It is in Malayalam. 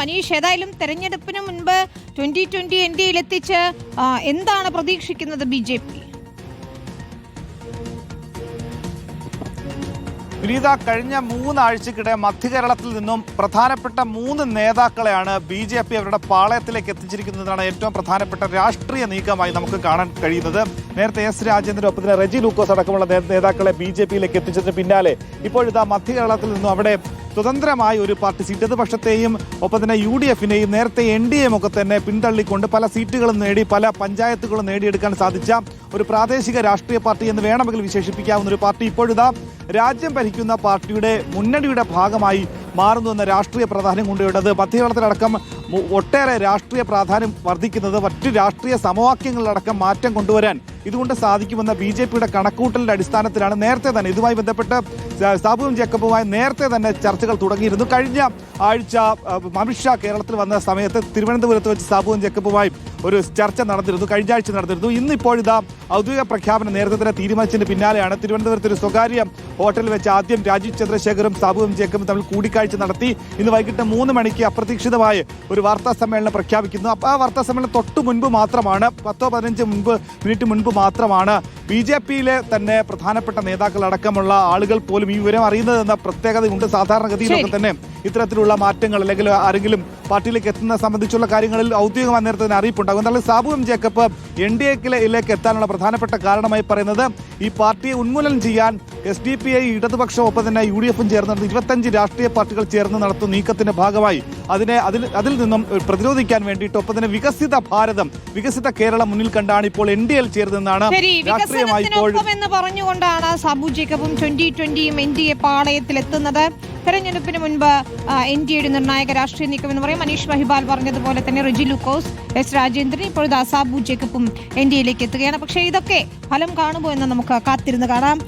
മനീഷ് ഏതായാലും തെരഞ്ഞെടുപ്പിന് മുൻപ് ട്വന്റി ട്വന്റി ഡിയിൽ എത്തിച്ച് എന്താണ് പ്രതീക്ഷിക്കുന്നത് ബി ജെ പി? വിനീത കഴിഞ്ഞ മൂന്നാഴ്ചക്കിടെ മധ്യകേരളത്തിൽ നിന്നും പ്രധാനപ്പെട്ട മൂന്ന് നേതാക്കളെയാണ് ബി ജെ പി അവരുടെ പാളയത്തിലേക്ക് എത്തിച്ചിരിക്കുന്നതാണ് ഏറ്റവും പ്രധാനപ്പെട്ട രാഷ്ട്രീയ നീക്കമായി നമുക്ക് കാണാൻ കഴിയുന്നത്. നേരത്തെ എസ് രാജേന്ദ്രൻ ഒപ്പം തന്നെ റെജി ലൂക്കോസ് അടക്കമുള്ള നേതാക്കളെ ബി ജെ പിയിലേക്ക് എത്തിച്ചതിന് പിന്നാലെ ഇപ്പോഴിതാ മധ്യകേരളത്തിൽ നിന്നും അവിടെ സ്വതന്ത്രമായ ഒരു പാർട്ടി ഇടതുപക്ഷത്തെയും ഒപ്പം തന്നെ യു ഡി എഫിനെയും നേരത്തെ എൻ ഡി എം ഒക്കെ തന്നെ പിന്തള്ളിക്കൊണ്ട് പല സീറ്റുകളും നേടി പല പഞ്ചായത്തുകളും നേടിയെടുക്കാൻ സാധിച്ച ഒരു പ്രാദേശിക രാഷ്ട്രീയ പാർട്ടി എന്ന് വേണമെങ്കിൽ വിശേഷിപ്പിക്കാവുന്ന ഒരു പാർട്ടി ഇപ്പോഴിതാ രാജ്യം ഭരിക്കുന്ന പാർട്ടിയുടെ മുന്നണിയുടെ ഭാഗമായി മാറുന്നു എന്ന രാഷ്ട്രീയ പ്രാധാന്യം കൊണ്ടുവരുന്നത് മധ്യകേരളത്തിലടക്കം മു- ഒട്ടേറെ രാഷ്ട്രീയ പ്രാധാന്യം വർദ്ധിക്കുന്നത് മറ്റ് രാഷ്ട്രീയ സമവാക്യങ്ങളിലടക്കം മാറ്റം കൊണ്ടുവരാൻ ഇതുകൊണ്ട് സാധിക്കുമെന്ന ബി ജെ പിയുടെ കണക്കൂട്ടലിന്റെ അടിസ്ഥാനത്തിലാണ് നേരത്തെ തന്നെ ഇതുമായി ബന്ധപ്പെട്ട് സാബുവും ജേക്കബുമായി നേരത്തെ തന്നെ ചർച്ചകൾ തുടങ്ങിയിരുന്നു. കഴിഞ്ഞ ആഴ്ച അമിത്ഷാ കേരളത്തിൽ വന്ന സമയത്ത് തിരുവനന്തപുരത്ത് വെച്ച് സാബുവും ജേക്കബുമായി ഒരു ചർച്ച നടന്നിരുന്നു കഴിഞ്ഞ ആഴ്ച നടന്നിരുന്നു. ഇന്നിപ്പോഴിതാ ഔദ്യോഗിക പ്രഖ്യാപനം നേരത്തെ തന്നെ തീരുമാനിച്ചതിന് പിന്നാലെയാണ് തിരുവനന്തപുരത്ത് ഒരു സ്വകാര്യ ഹോട്ടലിൽ വെച്ച് ആദ്യം രാജീവ് ചന്ദ്രശേഖറും സാബുവും ജേക്കബും തമ്മിൽ കൂടിക്കാഴ്ച നടത്തി. ഇന്ന് വൈകിട്ട് മൂന്ന് മണിക്ക് അപ്രതീക്ഷിതമായ ഒരു വാർത്താ സമ്മേളനം പ്രഖ്യാപിക്കുന്നു. അപ്പോൾ ആ വാർത്താ സമ്മേളനം തൊട്ട് മുൻപ് മാത്രമാണ് പത്തോ പതിനഞ്ച് മുൻപ് മിനിറ്റ് മുൻപ് മാത്രമാണ് ബി ജെ പിയിലെ തന്നെ പ്രധാനപ്പെട്ട നേതാക്കൾ അടക്കമുള്ള ആളുകൾ പോലും ഈ വിവരം അറിയുന്നതെന്ന പ്രത്യേകതയുണ്ട്? സാധാരണഗതിയിലൊക്കെ. തന്നെ ഇത്തരത്തിലുള്ള മാറ്റങ്ങൾ അല്ലെങ്കിൽ ആരെങ്കിലും പാർട്ടിയിലേക്ക് എത്തുന്ന സംബന്ധിച്ചുള്ള കാര്യങ്ങളിൽ ഔദ്യോഗികമായ നേരത്തെ തന്നെ അറിയിപ്പുണ്ടാകും. എന്നാൽ Sabu M Jacob N D എക്കിലേക്ക് എത്താനുള്ള പ്രധാനപ്പെട്ട കാരണമായി പറയുന്നത് ഈ പാർട്ടിയെ ഉന്മൂലനം ചെയ്യാൻ എസ് ഡി പി ഐ ഇടതുപക്ഷം ഒപ്പം തന്നെ യു ഡി എഫും ചേർന്ന് നടത്തുന്ന ഇരുപത്തഞ്ച് രാഷ്ട്രീയ പാർട്ടികൾ ചേർന്ന് നടത്തുന്ന നീക്കത്തിന്റെ ഭാഗമായി അതിനെ അതിൽ അതിൽ നിന്നും പ്രതിരോധിക്കാൻ വേണ്ടിയിട്ട് ഒപ്പം തന്നെ വികസിത ഭാരതം വികസിത കേരളം മുന്നിൽ കണ്ടാണ് ഇപ്പോൾ എൻ ഡി എൽ ചേർന്നതെന്നാണ് ശരി രാഷ്ട്രീയമായി ഇപ്പോൾ എന്ന് പറഞ്ഞുകൊണ്ടാണ് സാബു ജേക്കബും ട്വന്റി ട്വന്റിയും എൻ ഡി എ പാളയത്തിൽ എത്തുന്നത് തെരഞ്ഞെടുപ്പിന് മുൻപ് എൻ ഡി എയുടെ നിർണായക രാഷ്ട്രീയ നീക്കം എന്ന് പറയും. മനീഷ് മഹിബാൽ പറഞ്ഞതുപോലെ തന്നെ റിജി ലുക്കോസ് എസ് രാജേന്ദ്രൻ ഇപ്പോഴത്തെ സാബു ജേക്കബും എൻ ഡി എയിലേക്ക് എത്തുകയാണ്. പക്ഷേ ഇതൊക്കെ ഫലം കാണുമോ എന്ന് നമുക്ക് കാത്തിരുന്ന് കാണാം.